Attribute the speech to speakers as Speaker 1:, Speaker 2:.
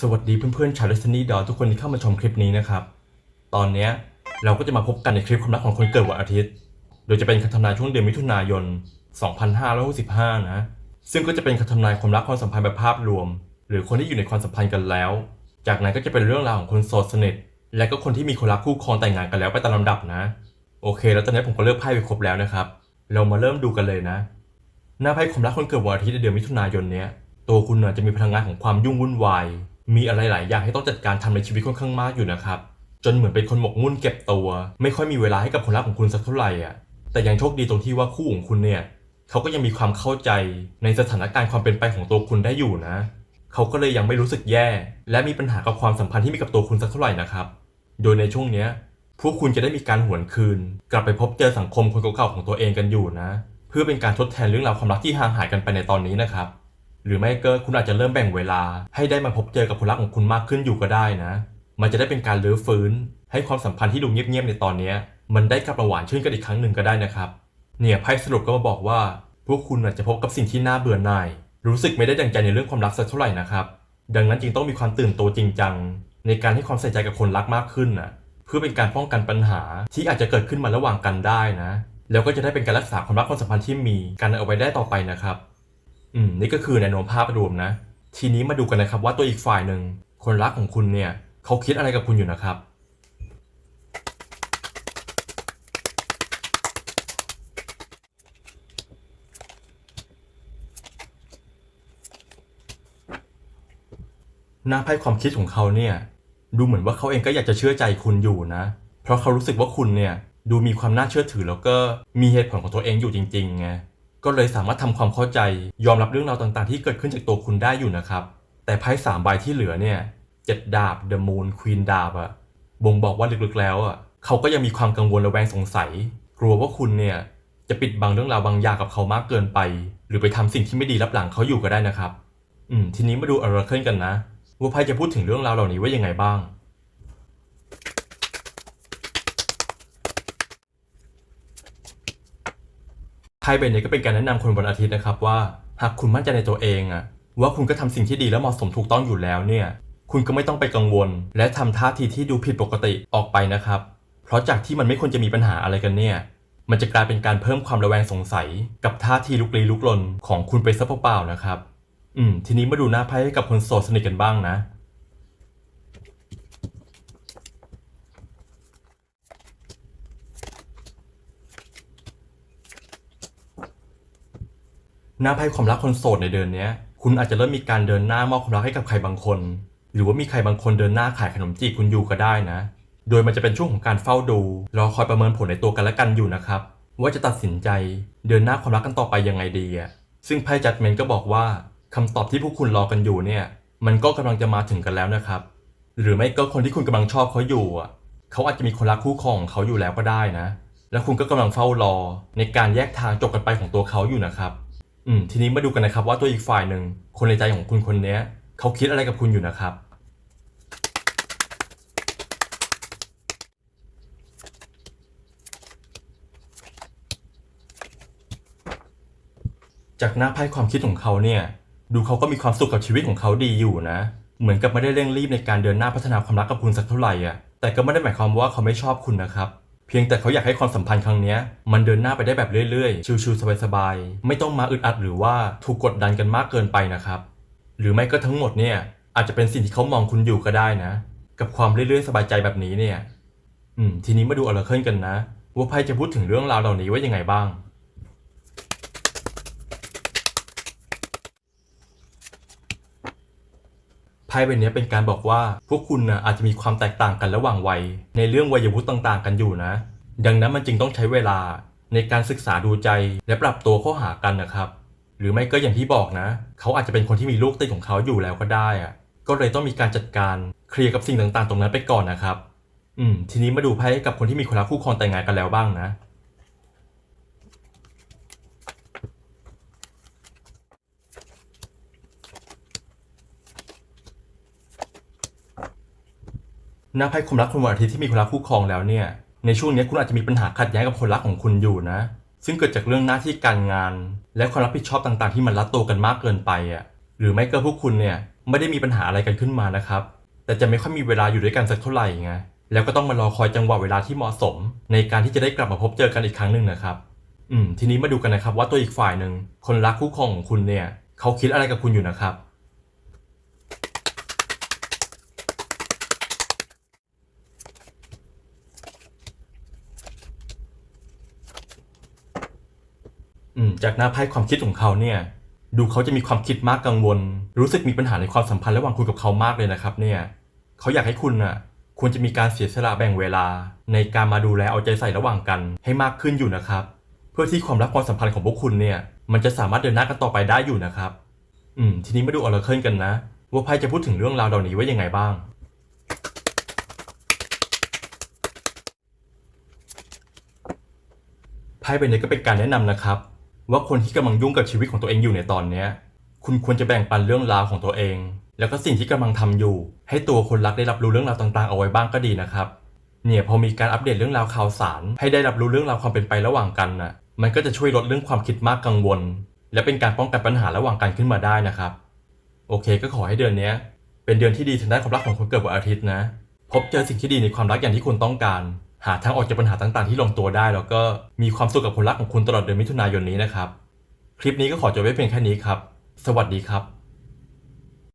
Speaker 1: สวัสดีเพื่อนๆชาวเลสนี่ดอทุกคนที่เข้ามาชมคลิปนี้นะครับ ตอนนี้เราก็จะมาพบกันในคลิปความรักของคนเกิดวันอาทิตย์ โดยจะเป็นคำทำนายช่วงเดือนมิถุนายน 2565 นะ ซึ่งก็จะเป็นคำทำนายความรักความสัมพันธ์แบบภาพรวม หรือคนที่อยู่ในความสัมพันธ์กันแล้ว จากนั้นก็จะเป็นเรื่องราวของคนโสดสนิท และก็คนที่มีคนรักคู่ครองแต่งงานกันแล้วไปตามลำดับนะ โอเค แล้วตอนนี้ผมก็เลือกไพ่ไปครบแล้วนะครับ เรามาเริ่มดูกันเลยนะ หน้าไพ่ความรักคนเกิดวันอาทิตย์ในเดือนมิถุนายนเนี้ยตัวคุณจะมีพลังงานของความยุ่งวุ่นวาย มีอะไรหลายอย่างให้ต้องจัดการทำในชีวิตค่อนข้างมากอยู่นะครับ จนเหมือนเป็นคนหมกมุ่นเก็บตัว ไม่ค่อยมีเวลาให้กับคนรักของคุณสักเท่าไหร่อะแต่ยังโชคดีตรงที่ว่าคู่ของคุณเนี่ยเขาก็ยังมีความเข้าใจในสถานการณ์ความเป็นไปของตัวคุณได้อยู่นะ เขาก็เลยยังไม่รู้สึกแย่ และมีปัญหากับความสัมพันธ์ที่มีกับตัวคุณสักเท่าไหร่นะครับ โดยในช่วงเนี้ยพวกคุณจะได้มีการหวนคืน กลับไปพบเจอสังคมคนเก่าๆของตัวเองกันอยู่นะ เพื่อเป็นการทดแทนเรื่องราวความรักที่ห่างหายกันไปในตอนนี้นะครับ หรือไม่ก็คุณอาจจะเริ่มแบ่งเวลา ให้ได้มาพบเจอกับคนรักของคุณมากขึ้นอยู่ก็ได้นะ มันจะได้เป็นการรื้อฟื้น ให้ความสัมพันธ์ที่ดูเงียบๆในตอนนี้ มันได้กลับมาหวานชื่นกันอีกครั้งหนึ่งก็ได้นะครับ เนี่ยไพ่สรุปก็มาบอกว่า พวกคุณอาจจะพบกับสิ่งที่น่าเบื่อหน่าย รู้สึกไม่ได้ดังใจในเรื่องความรักสักเท่าไหร่นะครับ ดังนั้นจึงต้องมีความตื่นตัวจริงจังในการให้ความใส่ใจกับคนรักมากขึ้นนะเพื่อเป็นการป้องกันปัญหาที่อาจจะเกิดขึ้นมาระหว่างกันได้นะ แล้วก็จะได้เป็นการรักษาความรักความสัมพันธ์ที่มีกันเอาไว้ได้ต่อไปนะครับ อืมนี่ก็คือแนวโน้มภาพรวมนะ ทีนี้มาดูกันนะครับว่าตัวอีกฝ่ายหนึ่งคนรักของคุณเนี่ยเขาคิดอะไรกับคุณอยู่นะครับ หน้าไพ่ความคิดของเขาเนี่ย ดูเหมือนว่าเขาเองก็อยากจะเชื่อใจคุณอยู่นะ เพราะเขารู้สึกว่าคุณเนี่ย ดูมีความน่าเชื่อถือแล้วก็มีเหตุผลของตัวเองอยู่จริงๆไง ก็เลยสามารถทำความเข้าใจ ยอมรับเรื่องราวต่างๆ ที่เกิดขึ้นจากตัวคุณได้อยู่นะครับ แต่ไพ่สามใบที่เหลือเนี่ยเจ็ดดาบ The Moon Queen ดาบอะบ่งบอกว่าลึกๆแล้วอะเขาก็ยังมีความกังวลระแวงสงสัย กลัวว่าคุณเนี่ยจะปิดบังเรื่องราวบางอย่างกับเขามากเกินไป หรือไปทำสิ่งที่ไม่ดีรับหลังเขาอยู่ก็ได้นะครับ อืมทีนี้มาดูอ r ราเคิลกันนะว่าไพ่จะพูดถึงเรื่องราวเหล่านี้ว่ายังไงบ้าง พ่ใบนี้ก็เป็นการแนะนำคนวันอาทิตย์นะครับว่า หากคุณมั่นใจในตัวเองอะว่าคุณก็ทำสิ่งที่ดีและเหมาะสมถูกต้องอยู่แล้วเนี่ย คุณก็ไม่ต้องไปกังวล และทำท่าทีที่ดูผิดปกติออกไปนะครับ เพราะจากที่มันไม่ควรจะมีปัญหาอะไรกันเนี่ย มันจะกลายเป็นการเพิ่มความระแวงสงสัย กับท่าทีลุกลี้ลุกลนของคุณไปซะเปล่าๆนะครับ อืม ทีนี้มาดูหน้าไพ่ให้กับคนโสดสนิทกันบ้างนะ หน้าไพ่ความรักคนโสดในเดือนนี้คุณอาจจะเริ่มมีการเดินหน้ามอบความรักให้กับใครบางคน หรือว่ามีใครบางคนเดินหน้าขายขนมจีบคุณอยู่ก็ได้นะ โดยมันจะเป็นช่วงของการเฝ้าดูรอคอยประเมินผลในตัวกันและกันอยู่นะครับ ว่าจะตัดสินใจเดินหน้าความรักกันต่อไปยังไงดีอะซึ่งไพ่จัดเมนก็บอกว่าคำตอบที่พวกคุณรอกันอยู่เนี่ย มันก็กำลังจะมาถึงกันแล้วนะครับ หรือไม่ก็คนที่คุณกำลังชอบเขาอยู่อะเขาอาจจะมีคนรักคู่ครองของเขาอยู่แล้วก็ได้นะ แล้วคุณก็กำลังเฝ้ารอในการแยกทางจบกันไปของตัวเขาอยู่นะครับ อืมทีนี้มาดูกันนะครับว่าตัวอีกฝ่ายหนึ่งคนในใจของคุณคนนี้เขาคิดอะไรกับคุณอยู่นะครับ จากหน้าไพ่ความคิดของเขาเนี่ย ดูเขาก็มีความสุขกับชีวิตของเขาดีอยู่นะ เหมือนกับไม่ได้เร่งรีบในการเดินหน้าพัฒนาความรักกับคุณสักเท่าไหร่อะแต่ก็ไม่ได้หมายความว่าเขาไม่ชอบคุณนะครับ เพียงแต่เขาอยากให้ความสัมพันธ์ครั้งนี้มันเดินหน้าไปได้แบบเรื่อยๆ ชิวๆสบายๆ ไม่ต้องมาอึดอัดหรือว่าถูกกดดันกันมากเกินไปนะครับ หรือไม่ก็ทั้งหมดเนี่ยอาจจะเป็นสิ่งที่เขามองคุณอยู่ก็ได้นะ กับความเรื่อยๆ สบายใจแบบนี้เนี่ย อืม ทีนี้มาดูออร์เคิลกันนะ ว่าไพ่จะพูดถึงเรื่องราวเหล่านี้ว่ายังไงบ้าง พ่ใบนี้เป็นการบอกว่าพวกคุณนะอาจจะมีความแตกต่างกันระหว่างวัย ในเรื่องวัยวุฒิต่างๆ กันอยู่นะ ดังนั้นมันจึงต้องใช้เวลาในการศึกษาดูใจและปรับตัวเข้าหากันนะครับ หรือไม่ก็อย่างที่บอกนะ เขาอาจจะเป็นคนที่มีลูกติดของเขาอยู่แล้วก็ได้อะก็เลยต้องมีการจัดการเคลียร์กับสิ่งต่างๆ ตรงนั้นไปก่อนนะครับ อืม ทีนี้มาดูไพ่กับคนที่มีคนรักคู่ครองแต่งงานกันแล้วบ้างนะ น้าไพ่ความรักคนวันอาทิตย์ที่มีคนรักคู่ครองแล้วเนี่ย ในช่วงนี้คุณอาจจะมีปัญหาขัดแย้งกับคนรักของคุณอยู่นะ ซึ่งเกิดจากเรื่องหน้าที่การงาน และความรับผิดชอบต่างๆ ที่มันรัดตัวกันมากเกินไปอะ หรือไม่ก็พวกคุณเนี่ยไม่ได้มีปัญหาอะไรกันขึ้นมานะครับ แต่จะไม่ค่อยมีเวลาอยู่ด้วยกันสักเท่าไหร่ไง แล้วก็ต้องมารอคอยจังหวะเวลาที่เหมาะสม ในการที่จะได้กลับมาพบเจอกันอีกครั้งหนึ่งนะครับ อืม ทีนี้มาดูกันนะครับว่าตัวอีกฝ่ายหนึ่งคนรักคู่ครองของคุณเนี่ย เขาคิดอะไรกับคุณอยู่นะครับ จากหน้าไพ่ความคิดของเขาเนี่ยดูเขาจะมีความคิดมากกังวล รู้สึกมีปัญหาในความสัมพันธ์ระหว่างคุณกับเขามากเลยนะครับเนี่ยเขาอยากให้คุณน่ะควรจะมีการเสียสละแบ่งเวลา ในการมาดูแลเอาใจใส่ระหว่างกันให้มากขึ้นอยู่นะครับ เพื่อที่ความรักความสัมพันธ์ของพวกคุณเนี่ยมันจะสามารถเดินหน้ากันต่อไปได้อยู่นะครับ อืม ทีนี้มาดูออร์เคิลกันนะ ว่าไพ่จะพูดถึงเรื่องราวเหล่านี้ว่ายังไงบ้าง ไพ่ใบนี้ก็เป็นการแนะนำนะครับ ว่าคนที่กำลังยุ่งกับชีวิตของตัวเองอยู่ในตอนเนี้ย คุณควรจะแบ่งปันเรื่องราวของตัวเอง แล้วก็สิ่งที่กำลังทำอยู่ ให้ตัวคนรักได้รับรู้เรื่องราวต่างๆ เอาไว้บ้างก็ดีนะครับ เนี่ยพอมีการอัปเดตเรื่องราวข่าวสาร ให้ได้รับรู้เรื่องราวความเป็นไประหว่างกันน่ะ มันก็จะช่วยลดเรื่องความคิดมากกังวล และเป็นการป้องกันปัญหาระหว่างกันขึ้นมาได้นะครับ โอเค ก็ขอให้เดือนนี้เป็นเดือนที่ดีทางด้านความรักของคนเกิดวันอาทิตย์นะ พบเจอสิ่งที่ดีในความรักอย่างที่คุณต้องการ หาทางออกจากปัญหาต่างๆ ที่ลงตัวได้ แล้วก็มีความสุขกับคนรักของคุณตลอดเดือนมิถุนายนนี้นะครับ คลิปนี้ก็ขอจบไว้เพียงแค่นี้ครับ สวัสดีครับ